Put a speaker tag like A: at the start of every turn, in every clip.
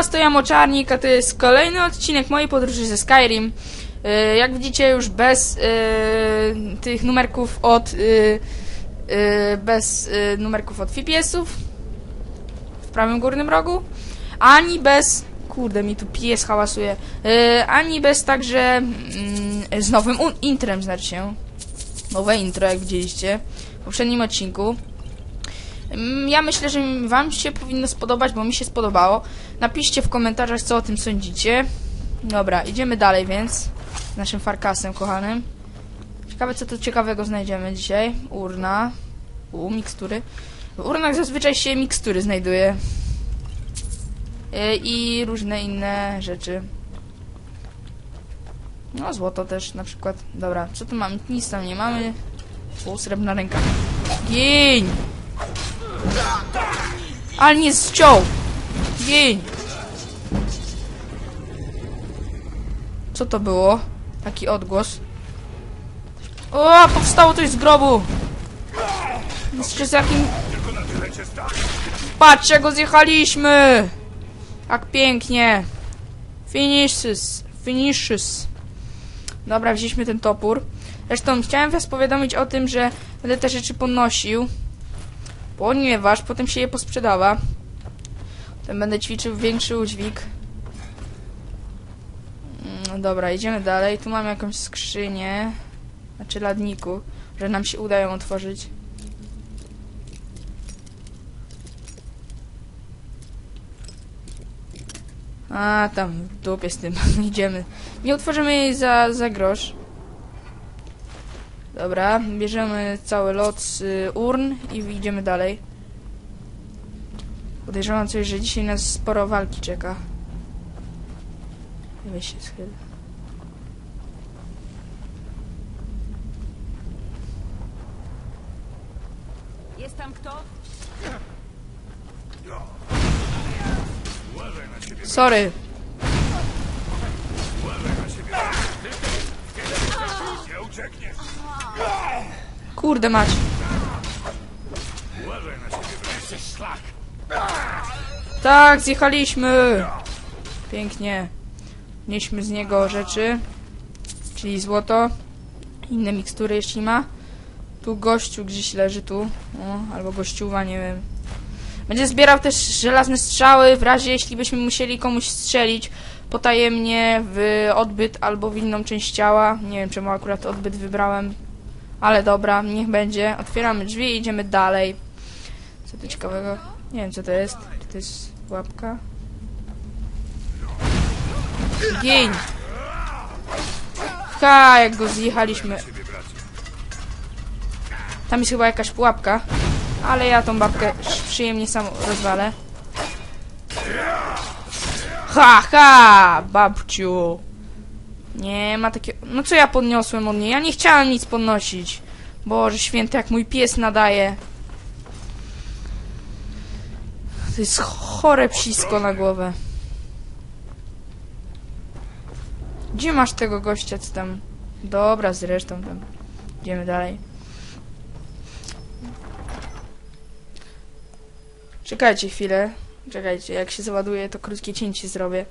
A: was, to ja Moczarnik, a to jest kolejny odcinek mojej podróży ze Skyrim. Yy, jak widzicie już bez yy, tych numerków od... Yy, bez numerków od FPS-ów w prawym górnym rogu, ani bez... Kurde, mi tu pies hałasuje. Yy, ani bez także yy, z nowym intrem, znaczy się. Nowe intro, jak widzieliście w poprzednim odcinku. Mm, Ja myślę, że wam się powinno spodobać, bo mi się spodobało. Napiszcie w komentarzach, co o tym sądzicie. Dobra, idziemy dalej więc. Z naszym farkasem kochanym. Ciekawe, co tu ciekawego znajdziemy dzisiaj. Urna. U, mikstury. W urnach zazwyczaj się mikstury znajduje. Yy, I różne inne rzeczy. No, złoto też na przykład. Dobra, co tu mamy? Nic tam nie mamy. O, srebrna ręka. Gień! Ale nie zciął! Gień! Co to było? Taki odgłos. O, powstało coś z grobu! Jeszcze z jakim... Patrzcie, go zjechaliśmy! Jak pięknie! Finishes! Finishes! Dobra, wzięliśmy ten topór. Zresztą chciałem was powiadomić o tym, że będę te rzeczy podnosił. Ponieważ potem się je posprzedawa. Potem będę ćwiczył większy udźwig. Mm, dobra, idziemy dalej. Tu mam jakąś skrzynię. Znaczy ladniku, że nam się uda ją otworzyć. A, tam, w dupie z tym. Idziemy. Nie otworzymy jej za, za grosz. Dobra, bierzemy cały lot z y, urn i idziemy dalej. Podejrzewam coś, że dzisiaj nas sporo walki czeka. Weź się schyl.
B: Jest tam kto?
A: Sorry. Kurde mać. Tak, zjechaliśmy. Pięknie. Nieśmy z niego rzeczy. Czyli złoto. Inne mikstury, jeśli ma. Tu gościu gdzieś leży, tu. O, albo gościuwa, nie wiem. Będzie zbierał też żelazne strzały, w razie jeśli byśmy musieli komuś strzelić potajemnie w odbyt albo w inną część ciała. Nie wiem, czemu akurat odbyt wybrałem. Ale dobra, niech będzie. Otwieramy drzwi i idziemy dalej. Co tu ciekawego? Nie wiem, co to jest. Czy to jest łapka? Gień! Ha, jak go zjechaliśmy. Tam jest chyba jakaś pułapka. Ale ja tą babkę przyjemnie sam rozwalę. Ha, ha! Babciu! Nie ma takiego... No co ja podniosłem od niej? Ja nie chciałem nic podnosić. Boże święty, jak mój pies nadaje. To jest chore psisko na głowę. Gdzie masz tego gościa, co tam... Dobra, zresztą tam. Idziemy dalej. Czekajcie chwilę. Czekajcie, jak się załaduje, to krótkie cięcie zrobię.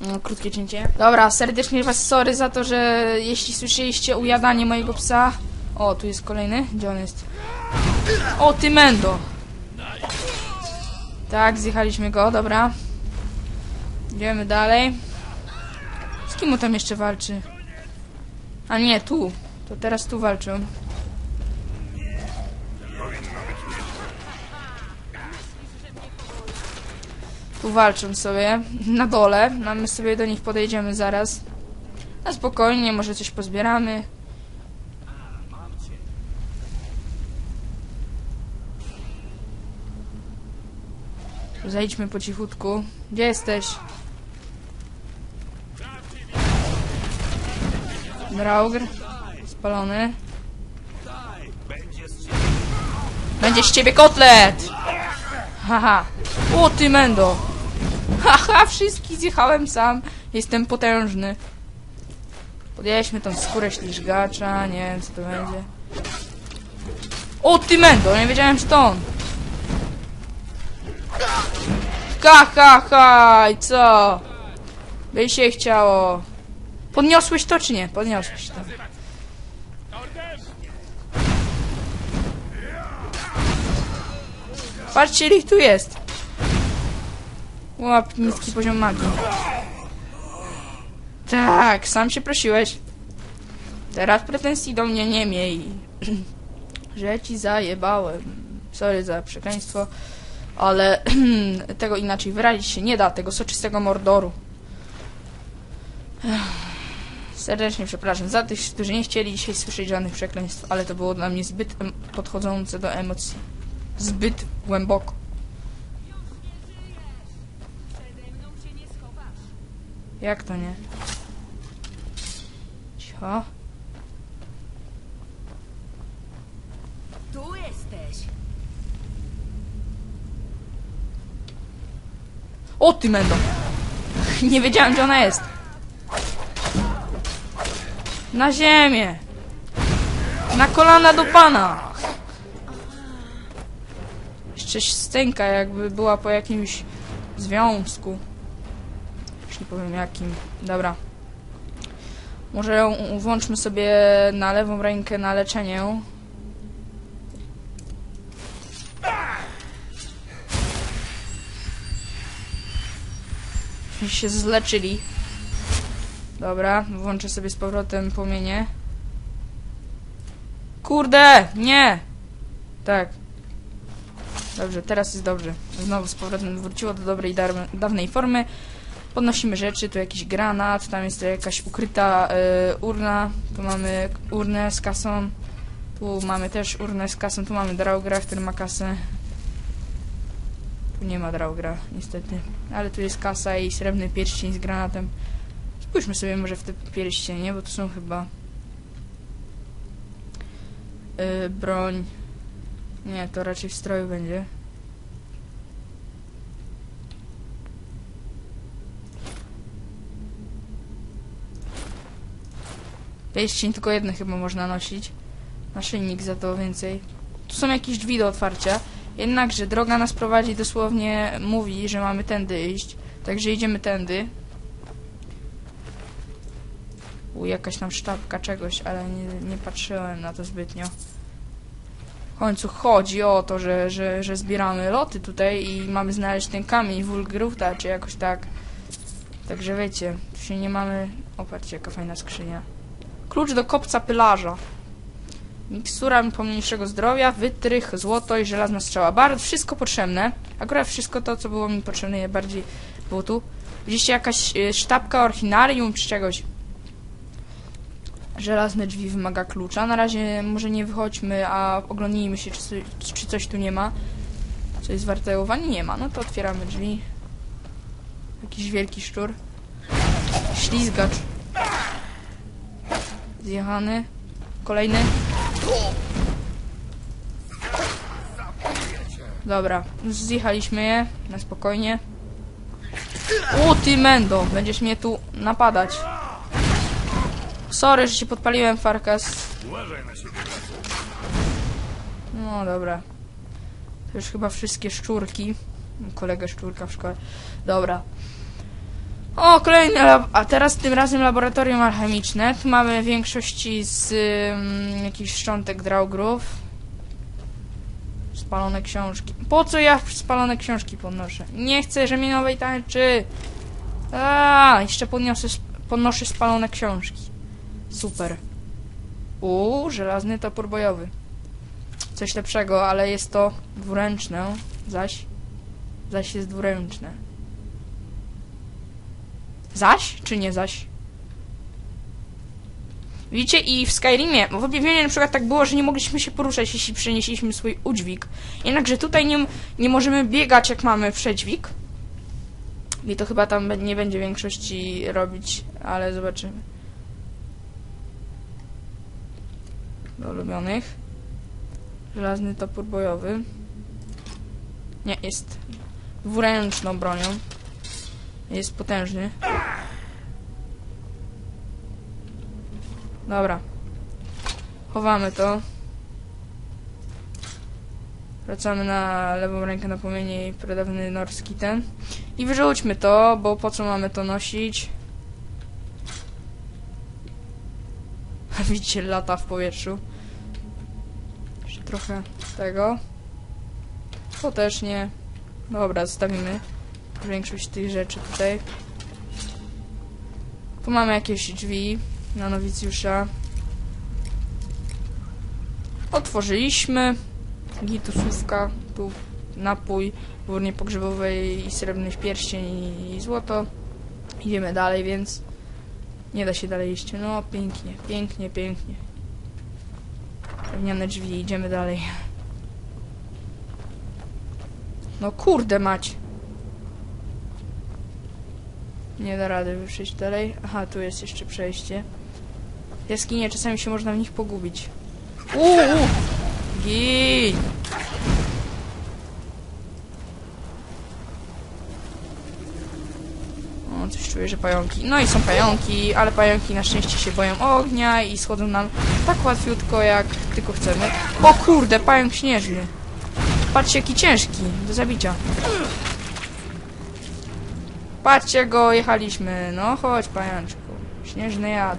A: No, krótkie cięcie. Dobra, serdecznie was sorry za to, że jeśli słyszeliście ujadanie mojego psa. O, tu jest kolejny. Gdzie on jest? O, ty mendo! Tak, zjechaliśmy go, dobra. Idziemy dalej. Z kim on tam jeszcze walczy? A nie, tu. To teraz tu walczą. Tu walczą sobie. Na dole. No, my sobie do nich podejdziemy zaraz. Na spokojnie, może coś pozbieramy. Zejdźmy po cichutku. Gdzie jesteś? Draugr. Spalony. Będzie z ciebie kotlet! Haha. O ty mendo! Haha, wszystkich zjechałem sam. Jestem potężny. Podjęliśmy tą skórę ślizgacza, nie wiem co to będzie. O, ty mendo, nie wiedziałem, że to on. Ha, ha, ha, i co? By się chciało. Podniosłeś to, czy nie? Podniosłeś to. Patrzcie, ich tu jest. Łap, niski poziom magii. Tak, sam się prosiłeś. Teraz pretensji do mnie nie miej. Że ci zajebałem. Sorry za przekleństwo, ale tego inaczej wyrazić się nie da, tego soczystego mordoru. Serdecznie przepraszam za tych, którzy nie chcieli dzisiaj słyszeć żadnych przekleństw, ale to było dla mnie zbyt podchodzące do emocji. Zbyt głęboko. Jak to nie? Cicho.
B: Tu jesteś.
A: O ty mendo! Nie wiedziałem gdzie ona jest. Na ziemię! Na kolana do pana! Jeszcze stęka jakby była po jakimś związku. Nie powiem jakim. Dobra. Może włączmy sobie na lewą rękę na leczenie. Się zleczyli. Dobra, włączę sobie z powrotem płomienie. Kurde! Nie! Tak. Dobrze, teraz jest dobrze. Znowu z powrotem wróciło do dobrej dawnej formy. Podnosimy rzeczy, tu jakiś granat, tam jest jakaś ukryta y, urna. Tu mamy urnę z kasą. Tu mamy też urnę z kasą, tu mamy Draugra, który ma kasę. Tu nie ma Draugra, niestety. Ale tu jest kasa i srebrny pierścień z granatem. Spójrzmy sobie może w te pierścienie, bo tu są chyba... Yy, broń. Nie, to raczej w stroju będzie. Pierścień tylko jedny chyba można nosić. Naszyjnik za to więcej. Tu są jakieś drzwi do otwarcia. Jednakże droga nas prowadzi dosłownie, mówi, że mamy tędy iść. Także idziemy tędy. U, jakaś tam sztabka czegoś, ale nie, nie patrzyłem na to zbytnio. W końcu chodzi o to, że, że, że zbieramy loty tutaj i mamy znaleźć ten kamień Wulgruta, czy jakoś tak. Także wiecie, tu się nie mamy... Opatrzcie, jaka fajna skrzynia. Klucz do kopca pylarza. Mikstura pomniejszego zdrowia, wytrych, złoto i żelazna strzała. Bardzo wszystko potrzebne. Akurat wszystko to, co było mi potrzebne, je bardziej było tu. Widzieliście jakaś y, sztabka orchinarium czy czegoś? Żelazne drzwi wymaga klucza. Na razie może nie wychodźmy, a oglądnijmy się, czy, czy coś tu nie ma. Co jest warte uwagi? Nie ma. No to otwieramy drzwi. Jakiś wielki szczur. Ślizgacz. Zjechany. Kolejny. Dobra, zjechaliśmy je na spokojnie. O ty mendo, będziesz mnie tu napadać. Sorry, że się podpaliłem, Farkas. No dobra. To już chyba wszystkie szczurki. Kolega szczurka w szkole. Dobra. O, kolejny. A teraz tym razem laboratorium alchemiczne. Tu mamy w większości z ym, jakichś szczątek draugrów. Spalone książki. Po co ja spalone książki podnoszę? Nie chcę rzemienowej tańczy. A, jeszcze podniosę, podnoszę spalone książki. Super. Uuu, żelazny topór bojowy coś lepszego, ale jest to dwuręczne, zaś zaś jest dwuręczne. Zaś, czy nie zaś? Widzicie, i w Skyrimie, w objawieniu na przykład tak było, że nie mogliśmy się poruszać, jeśli przenieśliśmy swój udźwig. Jednakże tutaj nie, nie możemy biegać, jak mamy przedźwig. I to chyba tam nie będzie większości robić, ale zobaczymy. Do ulubionych. Żelazny topór bojowy. Nie, jest dwuręczną bronią. Jest potężny. Dobra. Chowamy to. Wracamy na lewą rękę na płomienie i pradawny norski ten. I wyrzućmy to, bo po co mamy to nosić? Widzicie, lata w powietrzu. Jeszcze trochę tego. To też nie. Dobra, zostawimy większość tych rzeczy tutaj. Tu mamy jakieś drzwi na nowicjusza. Otworzyliśmy. Gitusówka, tu napój w urnie pogrzebowej i srebrny pierścień i, i złoto. Idziemy dalej, więc nie da się dalej iść. No, pięknie, pięknie, pięknie. Drewniane drzwi, idziemy dalej. No kurde mać. Nie da rady wyjść dalej. Aha, tu jest jeszcze przejście. Jaskinie, czasami się można w nich pogubić. Uuu! Gin! O, coś czuję, że pająki. No i są pająki, ale pająki na szczęście się boją ognia i schodzą nam tak łatwiutko, jak tylko chcemy. O kurde, pająk śnieżny. Patrzcie, jaki ciężki do zabicia. Patrzcie, go jechaliśmy. No chodź, pajączku. Śnieżny jad.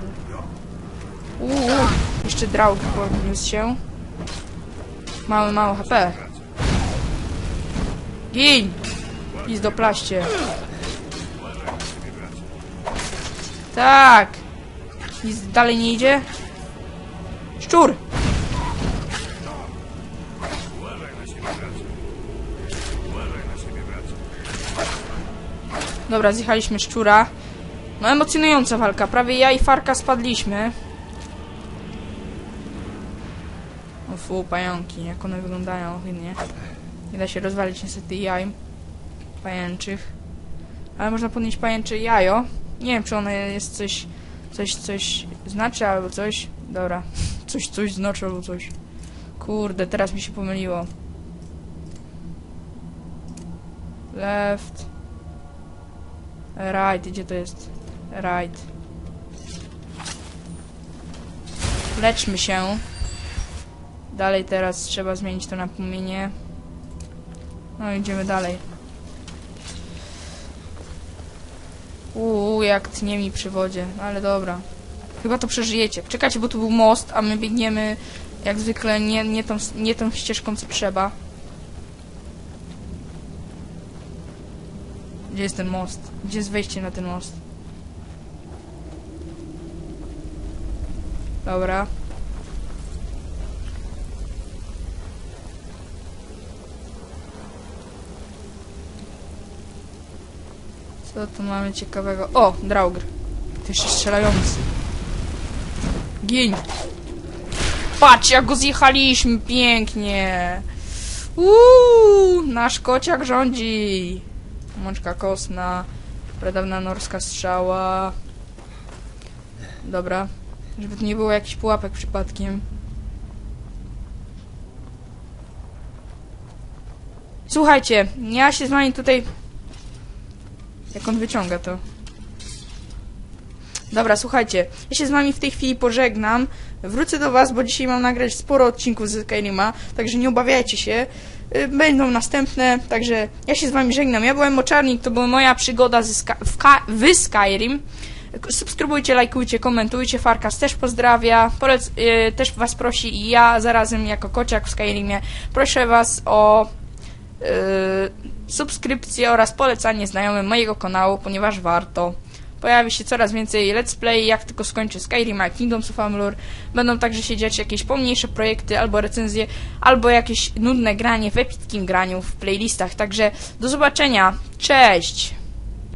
A: Uuu, jeszcze draug podniósł się. Mały, mało HP. Gin! Plaście. Tak! Nic dalej nie idzie? Szczur! Dobra, zjechaliśmy szczura. No emocjonująca walka. Prawie ja i Farka spadliśmy. O fu, pająki, jak one wyglądają ohydnie. Nie da się rozwalić niestety jaj pajęczych. Ale można podnieść pajęcze jajo. Nie wiem, czy ono jest coś, coś, coś znaczy albo coś. Dobra, coś, coś znaczy albo coś. Kurde, teraz mi się pomyliło. Left. Right, gdzie to jest? Right. Leczmy się. Dalej teraz trzeba zmienić to na płomienie. No idziemy dalej. Uuu, jak tnie mi przy wodzie. No ale dobra. Chyba to przeżyjecie. Czekajcie, bo tu był most, a my biegniemy jak zwykle nie, nie, tą, nie tą ścieżką, co trzeba. Gdzie jest ten most? Gdzie jest wejście na ten most? Dobra. Co tu mamy ciekawego? O, Draugr. To jeszcze strzelający. Gin. Patrz, jak go zjechaliśmy pięknie. Uuu, nasz kociak rządzi. Mączka kosna. Pradawna norska strzała. Dobra. Żeby tu nie było jakichś pułapek przypadkiem. Słuchajcie, ja się z wami tutaj... Jak on wyciąga to? Dobra, słuchajcie, ja się z wami w tej chwili pożegnam. Wrócę do was, bo dzisiaj mam nagrać sporo odcinków z Skyrima, także nie obawiajcie się. Y, Będą następne, także ja się z wami żegnam. Ja byłem Moczarnik, to była moja przygoda ze Sky w Skyrim. Subskrybujcie, lajkujcie, komentujcie. Farkas też pozdrawia. Polec y, też was prosi i ja zarazem jako kociak w Skyrimie proszę was o y, subskrypcję oraz polecanie znajomym mojego kanału, ponieważ warto. Pojawi się coraz więcej let's play, jak tylko skończę Skyrim, a Kingdoms of Amalur. Będą także się dziać jakieś pomniejsze projekty, albo recenzje, albo jakieś nudne granie w epickim graniu w playlistach. Także do zobaczenia. Cześć!